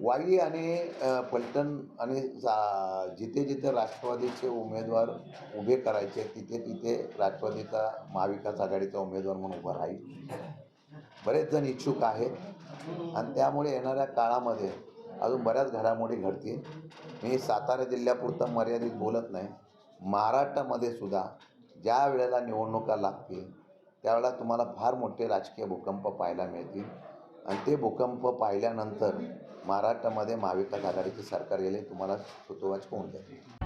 वाई आणि पलटण आणि जा जिथे जिथे राष्ट्रवादीचे उमेदवार उभे करायचे तिथे तिथे राष्ट्रवादीचा महाविकास आघाडीचा उमेदवार म्हणून उभा राहील. बरेच जण इच्छुक आहेत. आणि त्यामुळे येणाऱ्या काळामध्ये अजून बऱ्याच घडामोडी घडतील. मी सातारा जिल्ह्यापुरतं मर्यादित बोलत नाही. महाराष्ट्रामध्ये सुद्धा ज्या वेळेला निवडणुका लागतील त्यावेळेला तुम्हाला फार मोठे राजकीय भूकंप पाहायला मिळतील. आणि ते भूकंप पाहिल्यानंतर महाराष्ट्रामध्ये महाविकास आघाडीचे सरकार गेले तुम्हाला सुतोवाच होऊन जाईल.